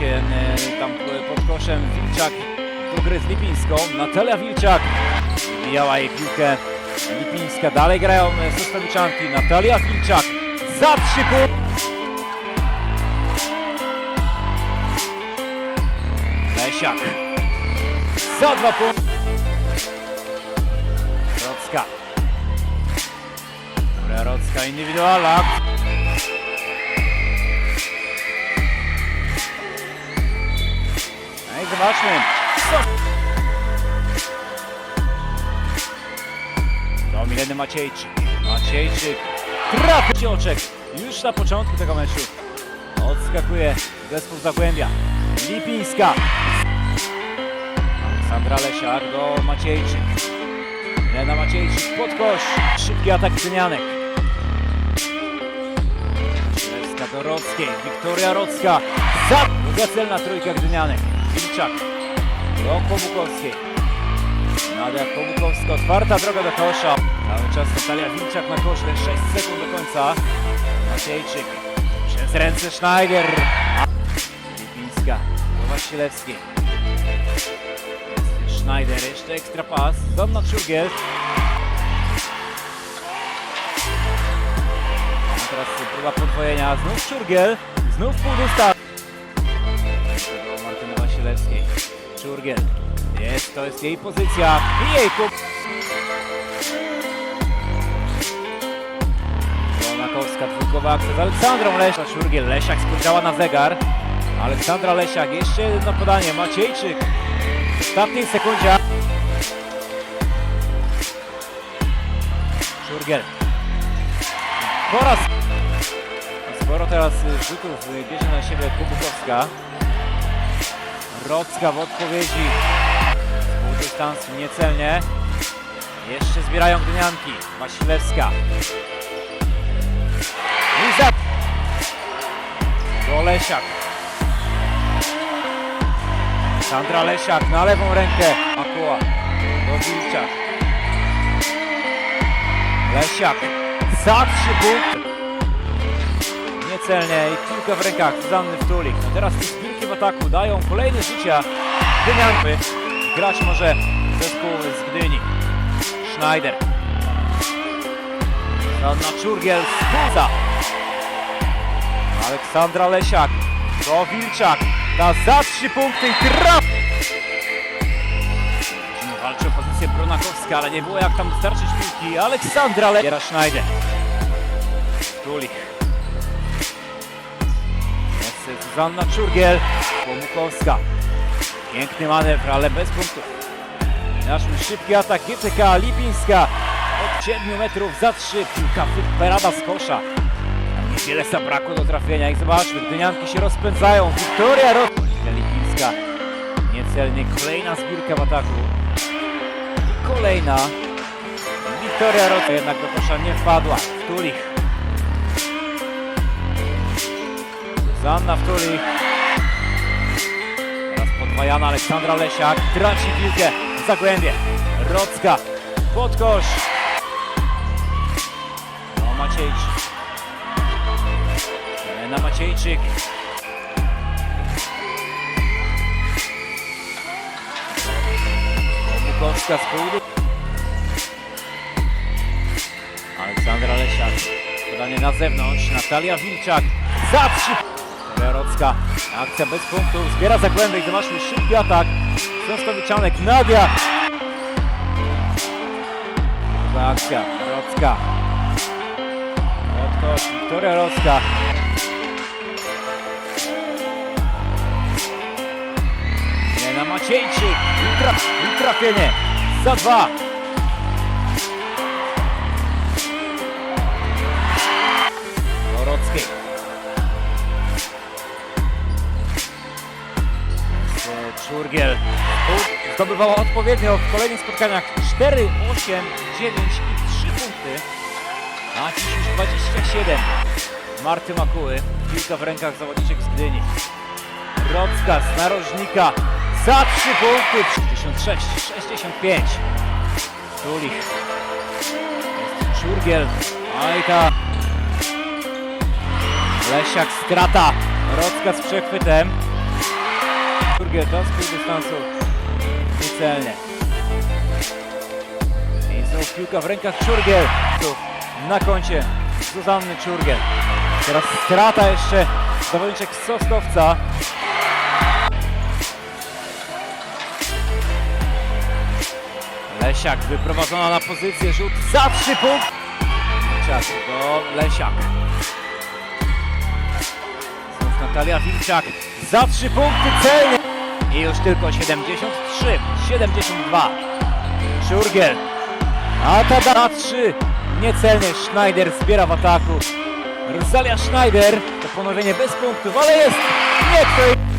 się e, tam e, pod koszem Wilczak do gry z Lipińską. Natalia Wilczak mijała jej piłkę. Lipińska dalej grają e, Sostowiczanki. Natalia Wilczak za trzy punkty. Lesiak za dwa punkty. Rocka. Rocka indywidualna. Zobaczmy. Co? Do Mileny Maciejczyk. Maciejczyk trafi oczek już na początku tego meczu. Odskakuje zespół Zagłębia. Lipińska. Aleksandra Lesiak do Maciejczyk. Milena Maciejczyk pod kosz. Szybki atak Gdynianek. Szylewska do Rockiej. Wiktoria Rocka. Za celna trójka Gdynianek. Wilczak. Do Kobukowskiej. Nadia Kobukowska. Otwarta droga do kosza. Cały czas Natalia Wilczak na koszle. 6 sekund do końca. Maciejczyk. Przez ręce Schneider. Lipińska. Do Wasilewskiej. Schneider. Jeszcze ekstra pas. Donna Czurgiel. Teraz próba podwojenia. Znów Czurgiel. Znów pół dystansu. Czurgiel. Jest, to jest jej pozycja. I jej kup. Jonakowska, dwójkowa akcja z Aleksandrą Lesiak. Czurgiel, Lesiak spojrzała na zegar. Aleksandra Lesiak, jeszcze jedno podanie. Maciejczyk. W ostatniej sekundzie. Czurgiel. Po raz Sporo teraz rzutów bierze na siebie Kubukowska. Rocka w odpowiedzi. Pół dystansu niecelnie. Jeszcze zbierają gdynianki. Wasilewska. I za... Do Lesiak. Sandra Lesiak na lewą rękę. Makuła. Do Wilczak. Lesiak. Za trzy punkty niecelnie i piłka w rękach Zuzanny Wtulik. Teraz te zbiórki w ataku dają kolejne życia Gdynianby. Grać może zespół z Gdyni. Schneider. Anna Czurgiel z Buza. Aleksandra Lesiak. Do Wilczak. Ta za trzy punkty i traf. Walczy o pozycję Brunakowska, ale nie było jak tam dostarczyć piłki. Aleksandra Lesiak. Schneider. Tulik. Zuzanna Czurgiel, Pomukowska. Piękny manewr, ale bez punktów. Nasz szybki atak GTK Lipińska. Od 7 metrów za 3. Piłka wyperada z kosza. Niewiele zabrakło do trafienia i zobaczmy, Gdynianki się rozpędzają. Wiktoria Rot... Lipińska. Niecelnie kolejna zbiórka w ataku. I kolejna. Wiktoria Rot... Jednak do kosza nie wpadła. Zanna Wtulik. Teraz podwajana Aleksandra Lesiak. Traci piłkę. Zagłębie. Rocka. Pod kosz. No Maciejczyk. Elena Maciejczyk. Bukowska z południa. Aleksandra Lesiak. Podanie na zewnątrz. Natalia Wilczak. Za trzy. Jarocka. Akcja bez punktów. Zbiera Zagłębie i zobaczmy szybki atak. Sąskowiczanek. Nadia. Druga akcja. Rocka. Odkosz. Wiktoria Rocka. Nie na Maciejczyk. I, traf, I trafienie. Za dwa. Zdobywała odpowiednio w kolejnych spotkaniach 4, 8, 9 i 3 punkty. A dziś już 27. Marty Makuły. Piłka w rękach zawodniczek z Gdyni. Rocka z narożnika. Za 3 punkty. 66, 65. Tulich. Oj ta. Lesiak strata. Rocka z przechwytem. Czurgiel to z pół dystansu niecelnie. I znów piłka w rękach Czurgiel. Na koncie Zuzanny Czurgiel. Teraz strata jeszcze zawodniczek z Soskowca. Lesiak wyprowadzona na pozycję, rzut za trzy punkt. Czas do Lesiak. Znów Natalia Wilczak za trzy punkty celnie. I już tylko 73, 72. Szurgiel. A ta na trzy. Niecelnie Schneider zbiera w ataku. Rosalia Schneider. To ponowienie bez punktów, ale jest. Nie kto